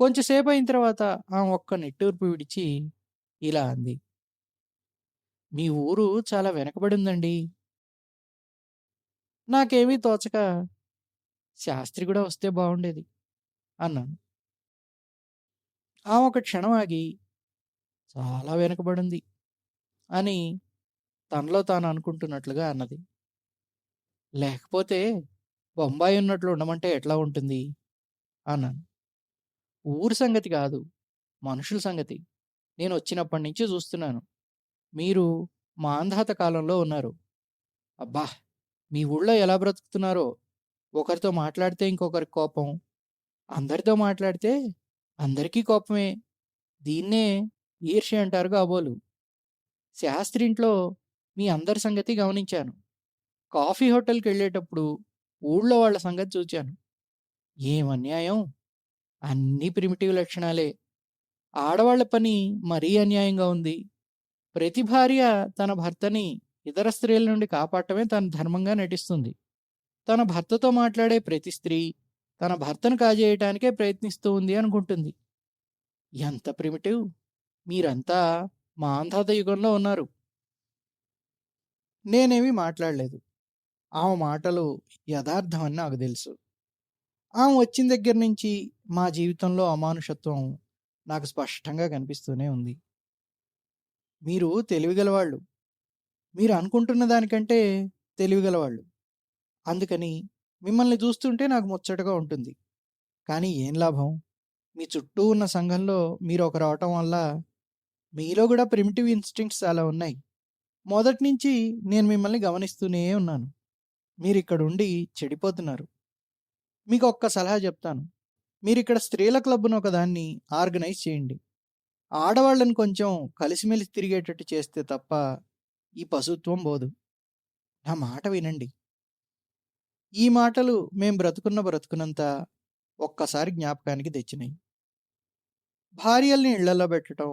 కొంచెం అయిన తర్వాత ఆమె ఒక్క నిట్టూర్పు విడిచి ఇలా అంది. మీ ఊరు చాలా వెనకబడుందండి. నాకేమీ తోచక శాస్త్రి కూడా వస్తే బాగుండేది అన్నాను. ఆ ఒక క్షణం ఆగి చాలా వెనకబడింది అని తనలో తాను అనుకుంటున్నట్లుగా అన్నది. లేకపోతే బొంబాయి ఉన్నట్లు ఉండమంటే ఎట్లా ఉంటుంది? అన్నాను. ఊరు సంగతి కాదు. మనుషుల సంగతి. నేనొచ్చినప్పటి నుంచి చూస్తున్నాను. మీరు మాంధాత కాలంలో ఉన్నారు. అబ్బా! మీ ఊళ్ళో ఎలా బ్రతుకుతున్నారో! ఒకరితో మాట్లాడితే ఇంకొకరికి కోపం. అందరితో మాట్లాడితే అందరికీ కోపమే. దీన్నే ఈర్ష్య అంటారు కాబోలు. శాస్త్రి ఇంట్లో మీ అందరి సంగతి గమనించాను. కాఫీ హోటల్కి వెళ్ళేటప్పుడు ఊళ్ళో వాళ్ళ సంగతి చూచాను. ఏం అన్యాయం! అన్నీ ప్రిమిటివ్ లక్షణాలే. ఆడవాళ్ళ పని మరీ అన్యాయంగా ఉంది. ప్రతి భార్య తన భర్తని ఇతర స్త్రీల నుండి కాపాడటమే తన ధర్మంగా నటిస్తుంది. తన భర్తతో మాట్లాడే ప్రతి స్త్రీ తన భర్తను కాజేయటానికే ప్రయత్నిస్తూ ఉంది అనుకుంటుంది. ఎంత ప్రిమిటివ్! మీరంతా మాంధాత యుగంలో ఉన్నారు. నేనేమీ మాట్లాడలేదు. ఆమె మాటలు యథార్థమని నాకు తెలుసు. ఆమె వచ్చిన దగ్గర నుంచి మా జీవితంలో అమానుషత్వం నాకు స్పష్టంగా కనిపిస్తూనే ఉంది. మీరు తెలివిగలవాళ్ళు. మీరు అనుకుంటున్న దానికంటే తెలివిగలవాళ్ళు. అందుకని మిమ్మల్ని చూస్తుంటే నాకు ముచ్చటగా ఉంటుంది. కానీ ఏం లాభం? మీ చుట్టూ ఉన్న సంఘంలో మీరు ఒకరు అవటం వల్ల మీలో కూడా ప్రిమిటివ్ ఇన్‌స్టింక్ట్స్ చాలా ఉన్నాయి. మొదటి నుంచి నేను మిమ్మల్ని గమనిస్తూనే ఉన్నాను. మీరు ఇక్కడ ఉండి చెడిపోతున్నారు. మీకు ఒక్క సలహా చెప్తాను. మీరు ఇక్కడ స్త్రీల క్లబ్‌ను ఒకదాన్ని ఆర్గనైజ్ చేయండి. ఆడవాళ్ళని కొంచెం కలిసిమెలిసి తిరిగేటట్టు చేస్తే తప్ప ఈ పశుత్వం పోదు నా మాట వినండి. ఈ మాటలు మేం బ్రతుకున్న బ్రతుకునంత ఒక్కసారి జ్ఞాపకానికి తెచ్చినాయి. భార్యల్ని ఇళ్ళలో పెట్టటం,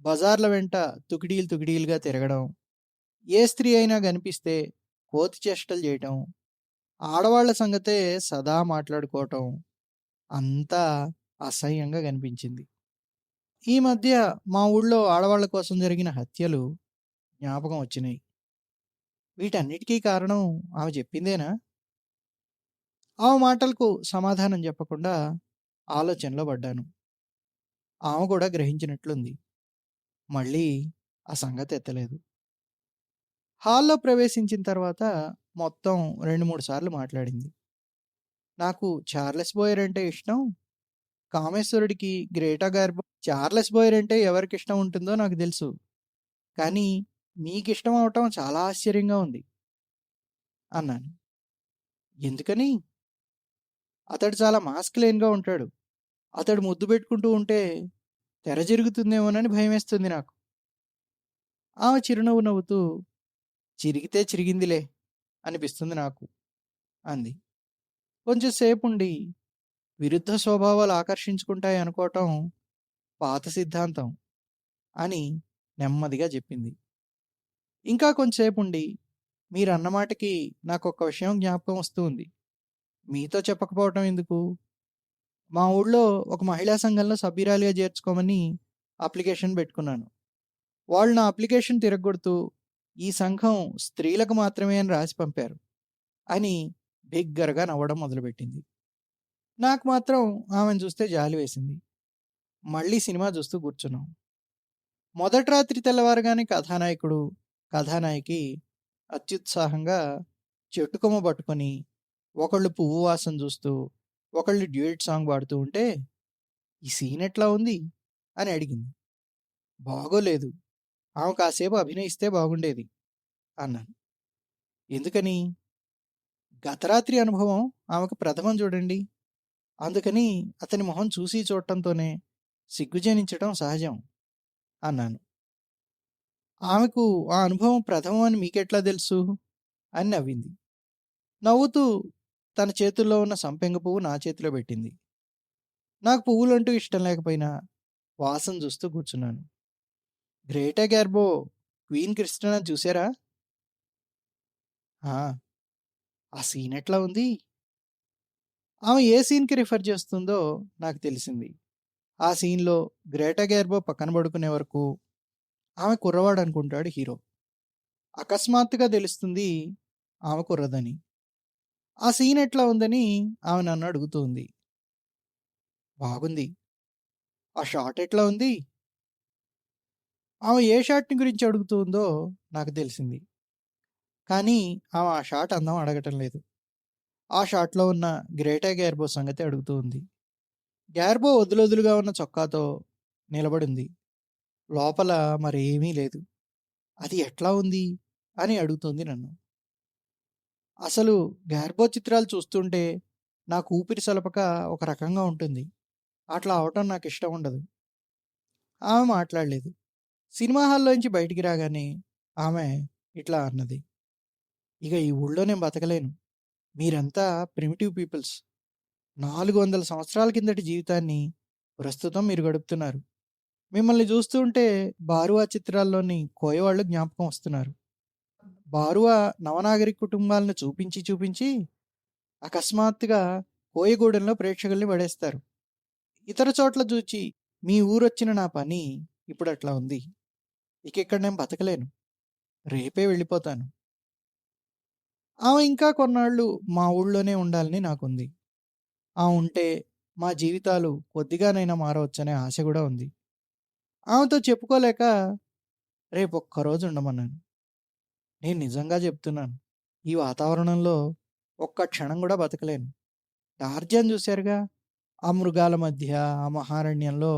బజార్ల వెంట తుకిడీలు తుకిడీలుగా తిరగడం, ఏ స్త్రీ అయినా కనిపిస్తే కోతి చేష్టలు చేయటం, ఆడవాళ్ళ సంగతే సదా మాట్లాడుకోవటం అంతా అసహ్యంగా కనిపించింది. ఈ మధ్య మా ఊళ్ళో ఆడవాళ్ళ కోసం జరిగిన హత్యలు జ్ఞాపకం వచ్చినాయి. వీటన్నిటికీ కారణం ఆమె చెప్పిందేనా? ఆమె మాటలకు సమాధానం చెప్పకుండా ఆలోచనలో పడ్డాను. ఆమె కూడా గ్రహించినట్లుంది. మళ్ళీ ఆ సంగతి ఎత్తలేదు. హాల్‌లో ప్రవేశించిన తర్వాత మొత్తం 2, 3 సార్లు మాట్లాడింది. నాకు చార్లెస్ బోయర్ అంటే ఇష్టం. కామేశ్వరుడికి గ్రేటా గార్బో చార్లెస్ బోయర్ అంటే ఎవరికి ఇష్టం ఉంటుందో నాకు తెలుసు. కానీ మీకిష్టం అవ్వటం చాలా ఆశ్చర్యంగా ఉంది. అన్నాను. ఎందుకని? అతడు చాలా మాస్క్ లేన్గా ఉంటాడు. అతడు ముద్దు పెట్టుకుంటూ ఉంటే తెర జరుగుతుందేమోనని భయమేస్తుంది నాకు. ఆమె చిరునవ్వు నవ్వుతూ చిరిగితే చిరిగిందిలే అనిపిస్తుంది నాకు అంది. కొంచెంసేపు ఉండి విరుద్ధ స్వభావాలు ఆకర్షించుకుంటాయి అనుకోవటం పాత సిద్ధాంతం అని నెమ్మదిగా చెప్పింది. ఇంకా కొంచెంసేపుండి మీరన్నమాటకి మాటకి ఒక విషయం జ్ఞాపకం వస్తూ ఉంది. మీతో చెప్పకపోవటం ఎందుకు? మా ఊళ్ళో ఒక మహిళా సంఘంలో సభ్యురాలిగా చేర్చుకోమని అప్లికేషన్ పెట్టుకున్నాను. వాళ్ళు నా అప్లికేషన్ తిరగొడుతూ ఈ సంఘం స్త్రీలకు మాత్రమే అని రాసి పంపారు. అని బిగ్గరగా నవ్వడం మొదలుపెట్టింది. నాకు మాత్రం ఆమెను చూస్తే జాలి వేసింది. మళ్ళీ సినిమా చూస్తూ కూర్చున్నాం. మొదటి రాత్రి తెల్లవారుగానే కథానాయకుడు, కథానాయకి అత్యుత్సాహంగా చెట్టుకొమ్మ పట్టుకొని ఒకళ్ళు పువ్వు వాసన చూస్తూ, ఒకళ్ళు డ్యూయట్ సాంగ్ పాడుతూ ఉంటే ఈ సీన్ ఎట్లా ఉంది? అని అడిగింది. బాగోలేదు. ఆమె కాసేపు అభినయిస్తే బాగుండేది అన్నాను. ఎందుకని? గతరాత్రి అనుభవం ఆమెకు ప్రథమం చూడండి. అందుకని అతని మొహం చూసి చూడటంతోనే సిగ్గుజనించడం సహజం అన్నాను. ఆమెకు ఆ అనుభవం ప్రథమం అని మీకెట్లా తెలుసు? అని నవ్వింది. నవ్వుతూ తన చేతుల్లో ఉన్న సంపెంగ పువ్వు నా చేతిలో పెట్టింది. నాకు పువ్వులంటూ ఇష్టం లేకపోయినా వాసన చూస్తూ కూర్చున్నాను. గ్రేటా గార్బో క్వీన్ క్రిస్టినా చూసారా? ఆ! సీన్ ఎట్లా ఉంది? ఆమె ఏ సీన్‌కి రిఫర్ చేస్తుందో నాకు తెలిసింది. ఆ సీన్‌లో 'గ్రేటా గ్యార్బో పక్కన పడుకునే వరకు ఆమె కుర్రవాడు అనుకుంటాడు హీరో. అకస్మాత్తుగా తెలుస్తుంది ఆమె కుర్రదని. ఆ సీన్ ఎట్లా ఉందని ఆమె నన్ను అడుగుతుంది. బాగుంది. ఆ షాట్ ఎట్లా ఉంది? ఆమె ఏ షాట్‌ని గురించి అడుగుతుందో నాకు తెలిసింది. కానీ ఆమె ఆ షాట్ అందం అడగటం లేదు. ఆ షాట్‌లో ఉన్న 'గ్రేటా గ్యార్బో సంగతి అడుగుతూ ఉంది. గ్యార్బో వదులొదులుగా ఉన్న చొక్కాతో నిలబడింది. లోపల మరేమీ లేదు. అది ఎట్లా ఉంది? అని అడుగుతోంది నన్ను. అసలు గ్యార్బో చిత్రాలు చూస్తుంటే నాకు ఊపిరి సలపక ఒక రకంగా ఉంటుంది. అట్లా అవటం నాకిష్టం ఉండదు. ఆమె మాట్లాడలేదు. సినిమా హాల్లోంచి బయటికి రాగానే ఆమె ఇట్లా అన్నది. ఇక ఈ ఊళ్ళో నేను బతకలేను. మీరంతా ప్రిమిటివ్ పీపుల్స్. 400 సంవత్సరాల కిందటి జీవితాన్ని ప్రస్తుతం మీరు గడుపుతున్నారు. మిమ్మల్ని చూస్తుంటే 'బారువా' చిత్రాల్లోని కోయవాళ్ళు జ్ఞాపకం వస్తున్నారు. 'బారువా' నవనాగరిక కుటుంబాలను చూపించి చూపించి అకస్మాత్తుగా కోయగూడెంలో ప్రేక్షకుల్ని పడేస్తారు. ఇతర చోట్ల చూచి మీ ఊరొచ్చిన నా పని ఇప్పుడట్లా ఉంది. ఇకిక్కడ నేను బతకలేను. రేపే వెళ్ళిపోతాను. ఆమె ఇంకా కొన్నాళ్ళు మా ఊళ్ళోనే ఉండాలని నాకుంది. ఆ ఉంటే మా జీవితాలు కొద్దిగానైనా మారవచ్చనే ఆశ కూడా ఉంది. ఆమెతో చెప్పుకోలేక రేపు ఒక్కరోజు ఉండమన్నాను. నేను నిజంగా చెప్తున్నాను. ఈ వాతావరణంలో ఒక్క క్షణం కూడా బతకలేను. 'టార్జాన్' చూసారుగా? ఆ మృగాల మధ్య, ఆ మహారణ్యంలో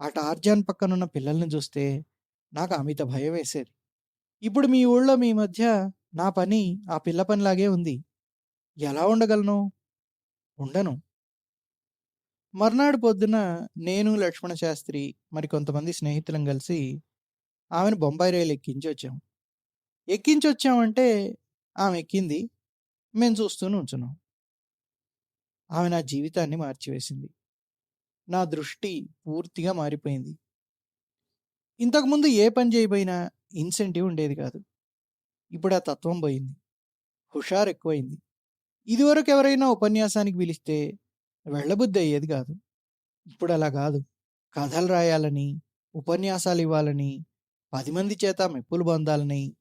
ఆ టార్జాన్ పక్కనున్న పిల్లల్ని చూస్తే నాకు అమిత వేసేది ఇప్పుడు మీ ఊళ్ళో మీ మధ్య నా పని ఆ పిల్ల పనిలాగే ఉంది. ఎలా ఉండగలను? ఉండను. మర్నాడు పొద్దున నేను, లక్ష్మణ శాస్త్రి మరికొంతమంది స్నేహితులం కలిసి ఆమెను బొంబాయి రైలు ఎక్కించి వచ్చామంటే ఆమె ఎక్కింది. మేము చూస్తూనే ఉంచున్నాం ఆమె నా జీవితాన్ని మార్చివేసింది. నా దృష్టి పూర్తిగా మారిపోయింది. ఇంతకుముందు ఏ పని చేయబోయినా ఇన్సెంటివ్ ఉండేది కాదు. ఇప్పుడు ఆ తత్వం పోయింది. హుషారు ఎక్కువైంది. ఇదివరకు ఎవరైనా ఉపన్యాసానికి పిలిస్తే వెళ్ళబుద్ధి అయ్యేది కాదు. ఇప్పుడు అలా కాదు. కథలు రాయాలని, ఉపన్యాసాలు ఇవ్వాలని, పది మంది చేత మెప్పులు పొందాలని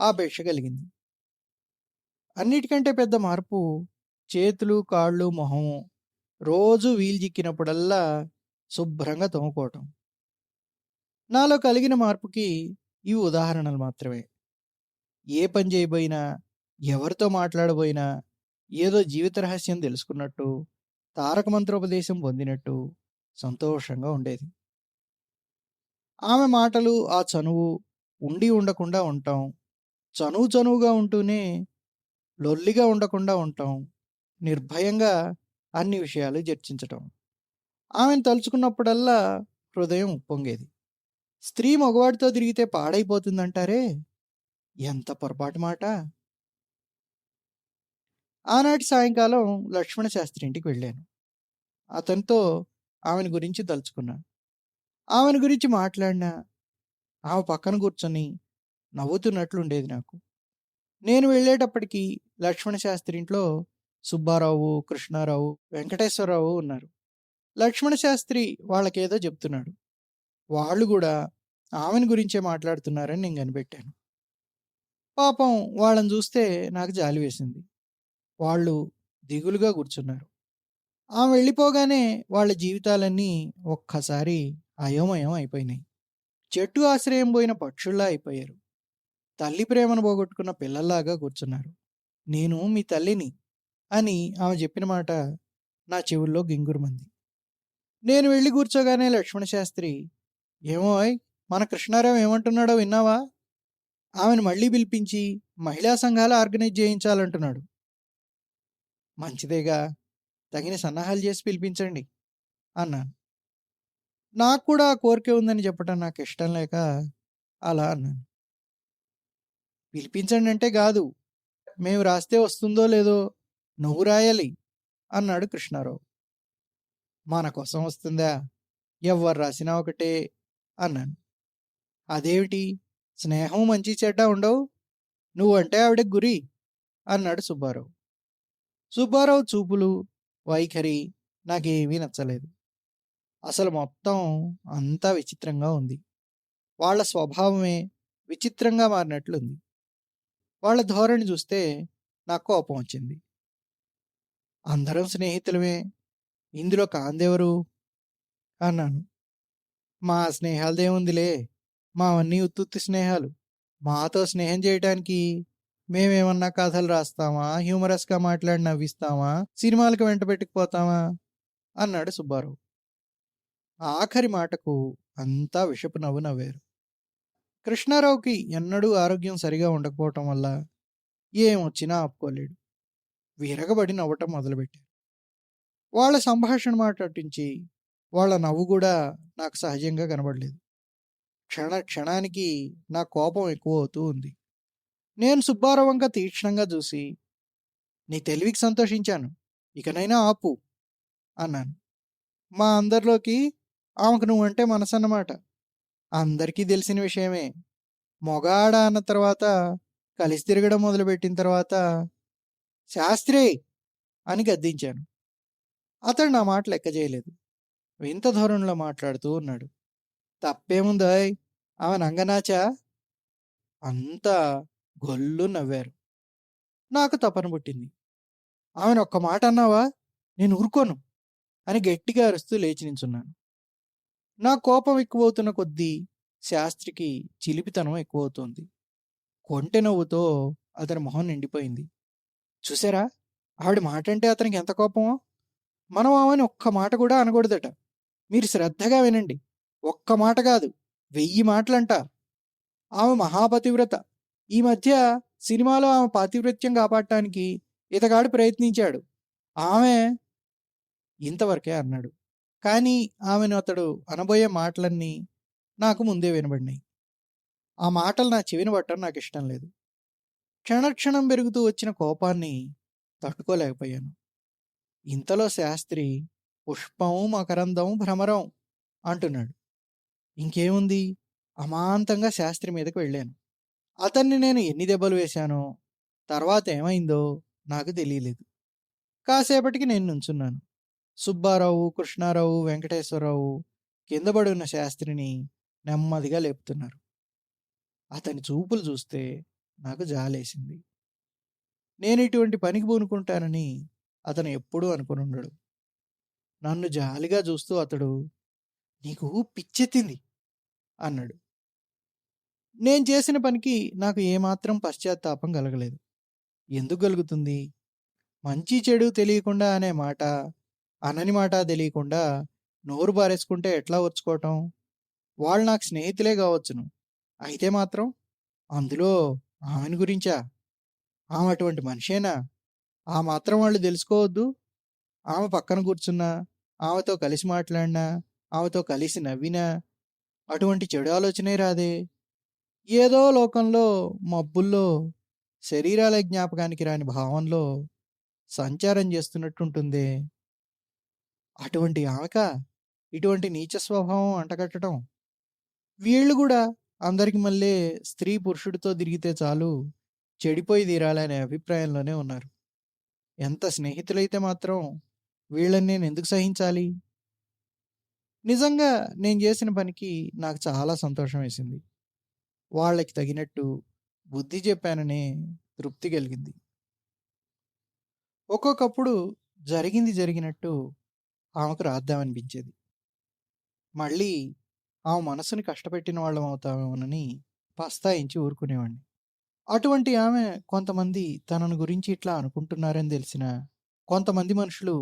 ఆపేక్ష కలిగింది. అన్నిటికంటే పెద్ద మార్పు చేతులు, కాళ్ళు, మొహం రోజు వీలు చిక్కినప్పుడల్లా శుభ్రంగా తోముకోవటం. నాలో కలిగిన మార్పుకి ఇవి ఉదాహరణలు మాత్రమే. ఏ పని చేయబోయినా, ఎవరితో మాట్లాడబోయినా ఏదో జీవిత రహస్యం తెలుసుకున్నట్టు, తారక మంత్రోపదేశం పొందినట్టు సంతోషంగా ఉండేది. ఆమె మాటలు, ఆ చనువు ఉండి ఉండకుండా ఉంటాం. చనువు చనువుగా ఉంటూనే లొల్లిగా ఉండకుండా ఉంటాం. నిర్భయంగా అన్ని విషయాలు చర్చించటం. ఆమెను తలుచుకున్నప్పుడల్లా హృదయం ఉప్పొంగేది. స్త్రీ మగవాడితో తిరిగితే పాడైపోతుందంటారే! ఎంత పొరపాటు మాట! ఆనాటి సాయంకాలం లక్ష్మణ శాస్త్రి ఇంటికి వెళ్ళాను. అతనితో ఆమెను గురించి తలుచుకున్నా. ఆమెను గురించి మాట్లాడినా, ఆమె పక్కన కూర్చొని నవ్వుతున్నట్లుండేది నాకు. నేను వెళ్ళేటప్పటికి లక్ష్మణ శాస్త్రి ఇంట్లో సుబ్బారావు, కృష్ణారావు, వెంకటేశ్వరరావు ఉన్నారు. లక్ష్మణ శాస్త్రి వాళ్ళకేదో చెప్తున్నాడు. వాళ్ళు కూడా ఆమెను గురించే మాట్లాడుతున్నారని నేను కనిపెట్టాను. పాపం వాళ్ళని చూస్తే నాకు జాలి వేసింది. వాళ్ళు దిగులుగా కూర్చున్నారు. ఆమె వెళ్ళిపోగానే వాళ్ళ జీవితాలన్నీ ఒక్కసారి అయోమయం అయిపోయినాయి. చెట్టు ఆశ్రయం పోయిన పక్షుల్లా అయిపోయారు. తల్లి ప్రేమను పోగొట్టుకున్న పిల్లల్లాగా కూర్చున్నారు. నేను మీ తల్లిని అని ఆమె చెప్పిన మాట నా చెవుల్లో గింగురుమంది. నేను వెళ్ళి కూర్చోగానే లక్ష్మణ శాస్త్రి ఏమో మన కృష్ణారావు ఏమంటున్నాడో విన్నావా? ఆమెను మళ్ళీ పిలిపించి మహిళా సంఘాలు ఆర్గనైజ్ చేయించాలంటున్నాడు. మంచిదేగా తగిన సన్నాహాలు చేసి పిలిపించండి అన్నాను. నాకు కూడా ఆ కోరిక ఉందని చెప్పటం నాకు ఇష్టం లేక అలా అన్నాను. పిలిపించండి అంటే కాదు. మేము రాస్తే వస్తుందో లేదో నువ్వు రాయాలి అన్నాడు కృష్ణారావు. మన కోసం వస్తుందా? ఎవ్వరు రాసినా ఒకటే అన్నాను. అదేమిటి స్నేహం మంచి చెడ్డ ఉండవు? నువ్వంటే ఆవిడకి గురి అన్నాడు సుబ్బారావు. సుబ్బారావు చూపులు, వైఖరి నాకేమీ నచ్చలేదు. అసలు మొత్తం అంతా విచిత్రంగా ఉంది. వాళ్ళ స్వభావమే విచిత్రంగా మారినట్లుంది. వాళ్ళ ధోరణి చూస్తే నాకు కోపం వచ్చింది. అందరం స్నేహితులమే. ఇందులో కాందెవరు? అన్నాను. మా స్నేహాలదేముందిలే. మావన్నీ ఉత్తుత్తి స్నేహాలు. మాతో స్నేహం చేయటానికి మేమేమన్నా కథలు రాస్తామా? హ్యూమరస్‌గా మాట్లాడి నవ్విస్తామా? సినిమాలకు వెంట పెట్టుకుపోతామా? అన్నాడు సుబ్బారావు. ఆఖరి మాటకు అంతా విషపు నవ్వు నవ్వారు. కృష్ణారావుకి ఎన్నడూ ఆరోగ్యం సరిగా ఉండకపోవటం వల్ల ఏమొచ్చినా ఆపుకోలేడు. విరగబడి నవ్వటం మొదలుపెట్టారు. వాళ్ళ సంభాషణ మాట అట్టించి వాళ్ళ నవ్వు కూడా నాకు సహజంగా కనబడలేదు. క్షణ క్షణానికి నా కోపం ఎక్కువ అవుతూ ఉంది. నేను సుబ్బారావు తీక్షణంగా చూసి, నీ తెలివికి సంతోషించాను. ఇకనైనా ఆపు అన్నాను. మా అందరిలోకి ఆమెకు నువ్వంటే మనసన్నమాట. అందరికీ తెలిసిన విషయమే. మొగాడ అన్న తర్వాత కలిసి తిరగడం మొదలుపెట్టిన తర్వాత శాస్త్రి అని గద్దించాను. అతడు నా మాట లెక్క చేయలేదు. వింత ధోరణిలో మాట్లాడుతూ ఉన్నాడు. తప్పేముందాయ్ ఆమె నంగనాచా? అంతా గొల్లు నవ్వారు. నాకు తపన పుట్టింది. ఆమెను ఒక్క మాట అన్నావా? నేను ఊరుకోను అని గట్టిగా అరుస్తూ లేచి నించున్నాను. నా కోపం ఎక్కువవుతున్న కొద్దీ శాస్త్రికి చిలిపితనం ఎక్కువవుతోంది. కొంటె నవ్వుతో అతని మొహం నిండిపోయింది. చూసారా ఆవిడ మాటంటే అతనికి ఎంత కోపమో? మనం ఆమెని ఒక్క మాట కూడా అనకూడదట. మీరు శ్రద్ధగా వినండి. ఒక్క మాట కాదు వెయ్యి మాటలంట. ఆమె మహాపతివ్రత. ఈ మధ్య సినిమాలో ఆమె పాతివ్రత్యం కాపాడటానికి ఇతగాడు ప్రయత్నించాడు. ఆమె ఇంతవరకే అన్నాడు. కానీ ఆమెను అతడు అనబోయే మాటలన్నీ నాకు ముందే వినబడినాయి. ఆ మాటలు నా చెవిన పట్టడం నాకు ఇష్టం లేదు. క్షణక్షణం పెరుగుతూ వచ్చిన కోపాన్ని తట్టుకోలేకపోయాను. ఇంతలో శాస్త్రి పుష్పం, మకరందం, భ్రమరం అంటున్నాడు. ఇంకేముంది అమాంతంగా శాస్త్రి మీదకు వెళ్ళాను. అతన్ని నేను ఎన్ని దెబ్బలు వేశానో తర్వాత ఏమైందో నాకు తెలియలేదు. కాసేపటికి నేను నుంచున్నాను. సుబ్బారావు, కృష్ణారావు, వెంకటేశ్వరరావు కిందపడి ఉన్న శాస్త్రిని నెమ్మదిగా లేపుతున్నారు. అతని చూపులు చూస్తే నాకు జాలేసింది. నేను ఇటువంటి పనికి పూనుకుంటానని అతను ఎప్పుడూ అనుకునుండడు. నన్ను జాలిగా చూస్తూ అతడు నీకు పిచ్చెత్తింది అన్నాడు. నేను చేసిన పనికి నాకు ఏమాత్రం పశ్చాత్తాపం కలగలేదు. ఎందుకు కలుగుతుంది? మంచి చెడు తెలియకుండా అనే మాట, అనని మాట తెలియకుండా నోరు బారేసుకుంటే ఎట్లా వచ్చుకోవటం వాళ్ళు నాకు స్నేహితులే కావచ్చును. అయితే మాత్రం అందులో ఆమెను గురించా? ఆమె అటువంటి మనిషేనా? ఆ మాత్రం వాళ్ళు తెలుసుకోవద్దు? ఆమె పక్కన కూర్చున్నా, ఆమెతో కలిసి మాట్లాడినా, ఆమెతో కలిసి నవ్వినా అటువంటి చెడు ఆలోచనే రాదే? ఏదో లోకంలో మబ్బుల్లో శరీరాల జ్ఞాపకానికి రాని భావంలో సంచారం చేస్తున్నట్టుంటుందే. అటువంటి ఆమెక ఇటువంటి నీచ స్వభావం అంటగట్టడం? వీళ్ళు కూడా అందరికి మళ్ళీ స్త్రీ పురుషుడితో తిరిగితే చాలు చెడిపోయి తీరాలనే అభిప్రాయంలోనే ఉన్నారు. ఎంత స్నేహితులైతే మాత్రం వీళ్ళని నేను ఎందుకు సహించాలి? నిజంగా నేను చేసిన పనికి నాకు చాలా సంతోషం వేసింది. వాళ్ళకి తగినట్టు బుద్ధి చెప్పాననే తృప్తి కలిగింది. ఒక్కొక్కప్పుడు జరిగింది జరిగినట్టు ఆమెకు రాద్దామనిపించేది. మళ్ళీ ఆమె మనసుని కష్టపెట్టిన వాళ్ళం అవుతామేమోనని పస్తాయించి ఊరుకునేవాడిని. అటువంటి ఆమె కొంతమంది తనను గురించి ఇట్లా అనుకుంటున్నారని తెలిసిన కొంతమంది మనుషులు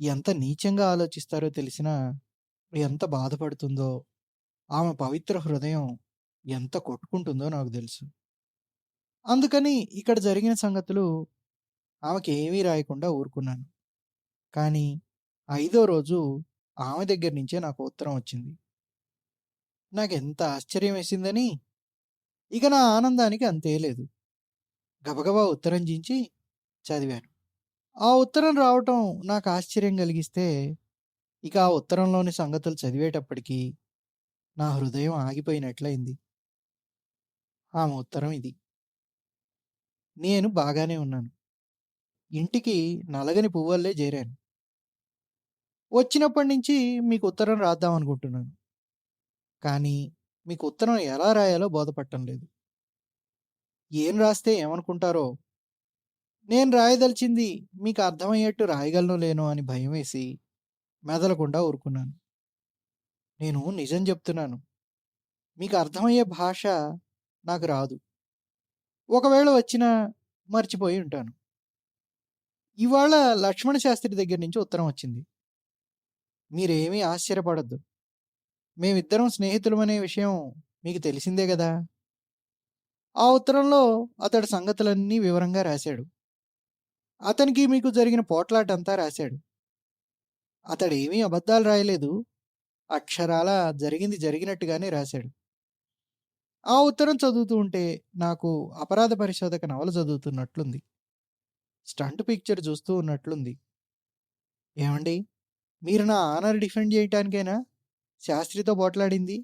ఎంత నీచంగా ఆలోచిస్తారో తెలిసినా ఎంత బాధపడుతుందో, ఆమె పవిత్ర హృదయం ఎంత కొట్టుకుంటుందో నాకు తెలుసు. అందుకని ఇక్కడ జరిగిన సంగతులు ఆమెకి ఏమీ రాయకుండా ఊరుకున్నాను. కానీ ఐదో రోజు ఆమె దగ్గర నుంచే నాకు ఉత్తరం వచ్చింది. నాకు ఎంత ఆశ్చర్యం వేసిందని ఇక నా ఆనందానికి అంతే లేదు. గబగబా ఉత్తరం చించి చదివాను. ఆ ఉత్తరం రావటం నాకు ఆశ్చర్యం కలిగిస్తే, ఇక ఆ ఉత్తరంలోని సంగతులు చదివేటప్పటికీ నా హృదయం ఆగిపోయినట్లయింది. ఆమె ఉత్తరం ఇది. నేను బాగానే ఉన్నాను. ఇంటికి నలగని పువ్వల్లే చేరాను వచ్చినప్పటి నుంచి మీకు ఉత్తరం రాద్దాం అనుకుంటున్నాను. కానీ మీకు ఉత్తరం ఎలా రాయాలో బోధపడటం లేదు. ఏం రాస్తే ఏమనుకుంటారో, నేను రాయదలిచింది మీకు అర్థమయ్యేట్టు రాయగలను లేనో అని భయమేసి మెదలకుండా ఊరుకున్నాను. నేను నిజం చెప్తున్నాను. మీకు అర్థమయ్యే భాష నాకు రాదు. ఒకవేళ వచ్చినా మర్చిపోయి ఉంటాను. ఇవాళ లక్ష్మణ శాస్త్రి దగ్గర నుంచి ఉత్తరం వచ్చింది. మీరేమీ ఆశ్చర్యపడొద్దు. మేమిద్దరం స్నేహితులమనే విషయం మీకు తెలిసిందే కదా ఆ ఉత్తరంలో అతడి సంగతులన్నీ వివరంగా రాశాడు. అతనికి మీకు జరిగిన పోట్లాటంతా రాశాడు. అతడేమీ అబద్ధాలు రాయలేదు. అక్షరాల జరిగింది జరిగినట్టుగానే రాశాడు. ఆ ఉత్తరం చదువుతూ ఉంటే నాకు అపరాధ పరిశోధక నవల చదువుతున్నట్లుంది. స్టంట్ పిక్చర్ చూస్తూ ఉన్నట్లుంది. ఏమండి మీరు నా ఆనర్ డిఫెండ్ చేయటానికైనా శాస్త్రితో పోట్లాడింది?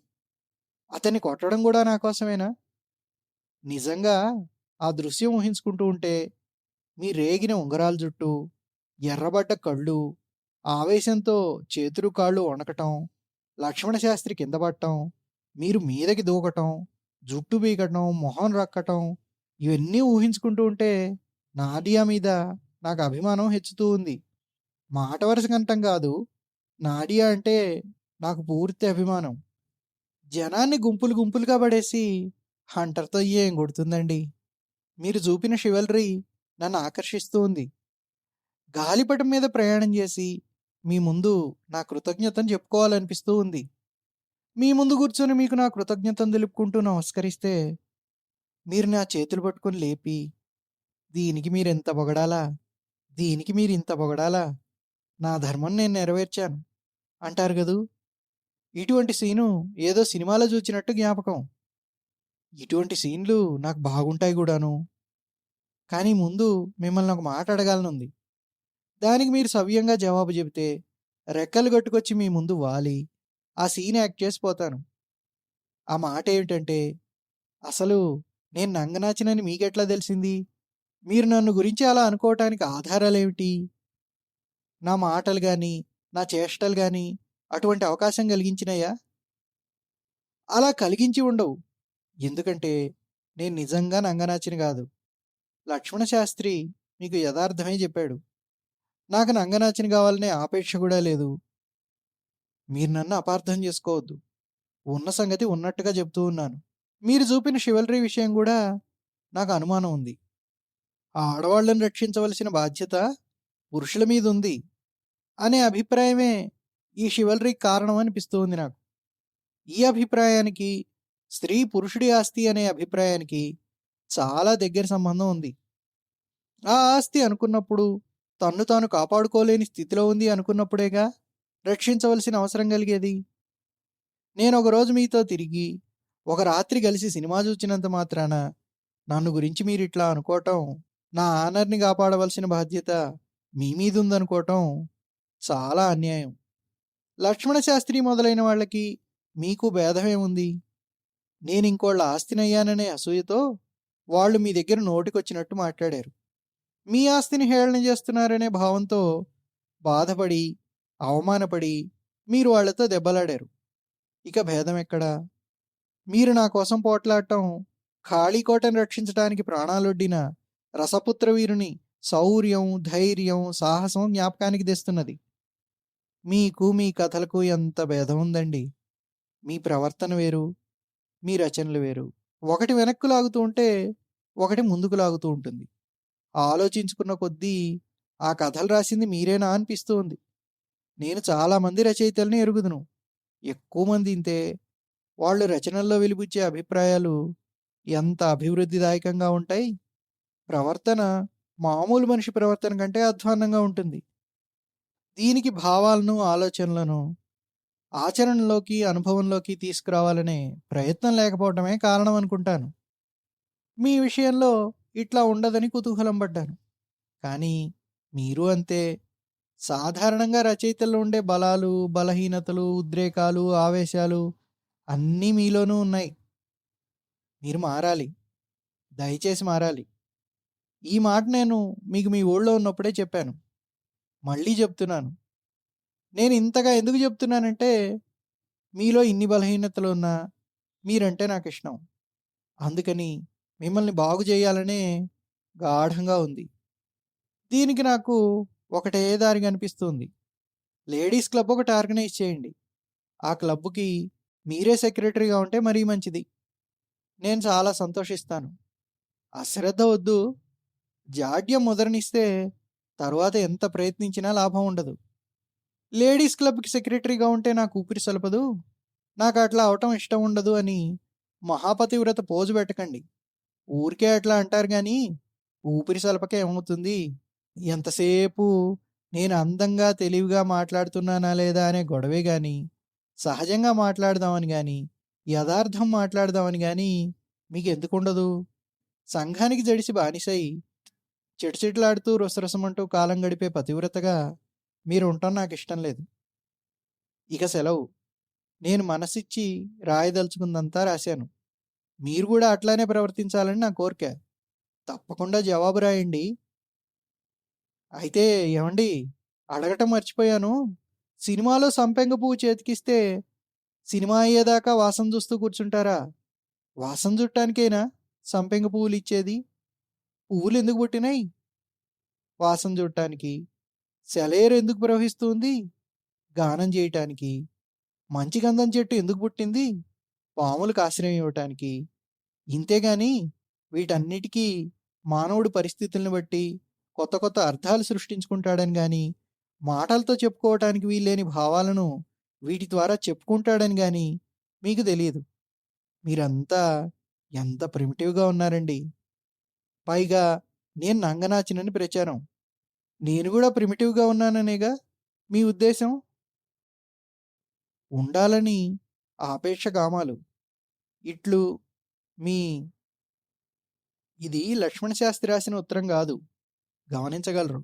అతన్ని కొట్టడం కూడా నా కోసమేనా? నిజంగా ఆ దృశ్యం ఊహించుకుంటూ ఉంటే మీ రేగిన ఉంగరాల జుట్టు, ఎర్రబడ్డ కళ్ళు, ఆవేశంతో చేతులు కాళ్ళు వణకటం, లక్ష్మణ శాస్త్రి కింద పడటం, మీరు మీదకి దూకటం, జుట్టు బీగటం మొహం రక్కటం ఇవన్నీ ఊహించుకుంటూ ఉంటే నాడియా మీద నాకు అభిమానం హెచ్చుతూ ఉంది. మాట వరుసకంటం కాదు. నాడియా అంటే నాకు పూర్తి అభిమానం. జనాన్ని గుంపులు గుంపులుగా పడేసి హంటర్‌తో ఏం కొడుతుందండి. మీరు చూపిన షివల్రీ నన్ను ఆకర్షిస్తూ ఉంది. గాలిపటం మీద ప్రయాణం చేసి మీ ముందు నా కృతజ్ఞతను చెప్పుకోవాలనిపిస్తూ ఉంది. మీ ముందు కూర్చొని మీకు నా కృతజ్ఞతను తెలుపుకుంటూ నమస్కరిస్తే మీరు నా చేతులు పట్టుకొని లేపి, దీనికి మీరు ఎంత పొగడాలా? దీనికి మీరు ఇంత పొగడాలా? నా ధర్మం నేను నెరవేర్చాను అంటారు కదూ ఇటువంటి సీను ఏదో సినిమాలో చూచినట్టు జ్ఞాపకం. ఇటువంటి సీన్‌లు నాకు బాగుంటాయి కూడాను కానీ ముందు మిమ్మల్ని ఒక మాట అడగాలనుంది. దానికి మీరు సవ్యంగా జవాబు చెబితే రెక్కలు కట్టుకొచ్చి మీ ముందు వాలి ఆ సీన్ యాక్ట్ చేసిపోతాను ఆ మాట ఏమిటంటే అసలు నేను నంగనాచినని మీకెట్లా తెలిసింది? మీరు నన్ను గురించి అలా అనుకోవటానికి ఆధారాలేమిటి? నా మాటలు కానీ నా చేష్టలు కానీ అటువంటి అవకాశం కలిగించినాయా? అలా కలిగించి ఉండవు. ఎందుకంటే నేను నిజంగా నంగనాచిని కాదు లక్ష్మణ శాస్త్రి మీకు యథార్థమే చెప్పాడు. నాకు నంగనాచిని కావాలనే ఆపేక్ష కూడా లేదు. మీరు నన్ను అపార్థం చేసుకోవద్దు. ఉన్న సంగతి ఉన్నట్టుగా చెప్తూ ఉన్నాను. మీరు చూపిన షివలరీ విషయం కూడా నాకు అనుమానం ఉంది. ఆడవాళ్ళని రక్షించవలసిన బాధ్యత పురుషుల మీదుంది అనే అభిప్రాయమే ఈ షివలరీ కారణం అనిపిస్తూ ఉంది నాకు. ఈ అభిప్రాయానికి స్త్రీ పురుషుడి ఆస్తి అనే అభిప్రాయానికి చాలా దగ్గర సంబంధం ఉంది. ఆ ఆస్తి అనుకున్నప్పుడు తన్ను తాను కాపాడుకోలేని స్థితిలో ఉంది అనుకున్నప్పుడేగా రక్షించవలసిన అవసరం కలిగేది. నేను ఒకరోజు మీతో తిరిగి ఒక రాత్రి కలిసి సినిమా చూచినంత మాత్రాన నన్ను గురించి మీరు ఇట్లా అనుకోవటం, నా ఆనర్‌ని కాపాడవలసిన బాధ్యత మీ మీదుందనుకోవటం చాలా అన్యాయం. లక్ష్మణ శాస్త్రి మొదలైన వాళ్ళకి మీకు భేదమేముంది? నేనింకోళ్ళ ఆస్తినయ్యాననే అసూయతో వాళ్ళు మీ దగ్గర నోటికొచ్చినట్టు మాట్లాడారు. మీ ఆస్తిని హేళన చేస్తున్నారనే భావంతో బాధపడి, అవమానపడి మీరు వాళ్ళతో దెబ్బలాడారు. ఇక భేదం ఎక్కడా మీరు నా కోసం పోట్లాడటం కాళీకోటను రక్షించటానికి ప్రాణాలొడ్డిన రసపుత్ర వీరుని శౌర్యం, ధైర్యం, సాహసం జ్ఞాపకానికి తెస్తున్నది. మీకు మీ కథలకు ఎంత భేదం ఉందండి. మీ ప్రవర్తన వేరు. మీ రచనలు వేరు. ఒకటి వెనక్కు లాగుతూ ఉంటే, ఒకటి ముందుకు లాగుతూ ఉంటుంది. ఆలోచించుకున్న కొద్దీ ఆ కథలు రాసింది మీరేనా అనిపిస్తూ ఉంది. నేను చాలామంది రచయితల్ని ఎరుగుదును. ఎక్కువ మంది ఇంతే. వాళ్ళు రచనల్లో వెలిబుచ్చే అభిప్రాయాలు ఎంత అభివృద్ధిదాయకంగా ఉంటాయి. ప్రవర్తన మామూలు మనిషి ప్రవర్తన కంటే అధ్వాన్నంగా ఉంటుంది. దీనికి భావాలను, ఆలోచనలను ఆచరణలోకి, అనుభవంలోకి తీసుకురావాలనే ప్రయత్నం లేకపోవటమే కారణం అనుకుంటాను. మీ విషయంలో ఇట్లా ఉండదని కుతూహలం పడ్డాను. కానీ మీరు అంతే. సాధారణంగా రచయితల్లో ఉండే బలాలు, బలహీనతలు, ఉద్రేకాలు, ఆవేశాలు అన్నీ మీలోనూ ఉన్నాయి. మీరు మారాలి. దయచేసి మారాలి. ఈ మాట నేను మీకు మీ ఊళ్ళో ఉన్నప్పుడే చెప్పాను. మళ్ళీ చెప్తున్నాను. నేను ఇంతగా ఎందుకు చెప్తున్నానంటే మీలో ఇన్ని బలహీనతలు ఉన్నా మీరంటే నాకు ఇష్టం అందుకని మిమ్మల్ని బాగు చేయాలనే గాఢంగా ఉంది. దీనికి నాకు ఒకటే దారి కనిపిస్తుంది. లేడీస్ క్లబ్ ఒకటి ఆర్గనైజ్ చేయండి. ఆ క్లబ్‌కి మీరే సెక్రటరీగా ఉంటే మరీ మంచిది. నేను చాలా సంతోషిస్తాను. అశ్రద్ధ వద్దు. జాడ్యం ముదరనిస్తే తర్వాత ఎంత ప్రయత్నించినా లాభం ఉండదు. లేడీస్ క్లబ్‌కి సెక్రటరీగా ఉంటే నాకు ఊపిరి సలపదు. నాకు అట్లా అవటం ఇష్టం ఉండదు అని మహాపతివ్రత పోజు పెట్టకండి. ఊరికే అట్లా అంటారు కానీ ఊపిరి సలపక ఏమవుతుంది? ఎంతసేపు నేను అందంగా, తెలివిగా మాట్లాడుతున్నానా లేదా అనే గొడవే కానీ సహజంగా మాట్లాడదామని కానీ యథార్థం మాట్లాడదామని కానీ మీకు ఎందుకు ఉండదు సంఘానికి జడిసి బానిసై చిటచిటలాడుతూ రుసరుసమంటూ కాలం గడిపే పతివ్రతగా మీరు ఉండడం నాకు ఇష్టం లేదు. ఇక సెలవు. నేను మనసిచ్చి రాయదలుచుకుందంతా రాశాను. మీరు కూడా అట్లానే ప్రవర్తించాలని నా కోరిక. తప్పకుండా జవాబు రాయండి. అయితే ఏమండి అడగటం మర్చిపోయాను. సినిమాలో సంపెంగ పువ్వు చేతికిస్తే సినిమా అయ్యేదాకా వాసన చూస్తూ కూర్చుంటారా? వాసన చూడటానికేనా సంపెంగ పూలు ఇచ్చేది పువ్వులు ఎందుకు పుట్టినాయి? వాసన చూడటానికి. సెలయేరు ఎందుకు ప్రవహిస్తుంది? గానం చేయటానికి. మంచి గంధం చెట్టు ఎందుకు పుట్టింది? పాములకు ఆశ్రయం ఇవ్వటానికి. ఇంతేగాని వీటన్నిటికీ మానవుడి పరిస్థితుల్ని బట్టి కొత్త కొత్త అర్థాలు సృష్టించుకుంటాడని కానీ మాటలతో చెప్పుకోవటానికి వీల్లేని భావాలను వీటి ద్వారా చెప్పుకుంటాడని కానీ మీకు తెలియదు మీరంతా ఎంత ప్రిమిటివ్‌గా ఉన్నారండి. పైగా నేను నంగనాచినని ప్రచారం. నేను కూడా ప్రిమిటివ్‌గా ఉన్నాననేగా మీ ఉద్దేశం? ఉండాలని ఆపేక్ష కామాలు. ఇట్లు మీ ఇది లక్ష్మణ శాస్త్రి రాసిన ఉత్తరం కాదు గమనించగలరు.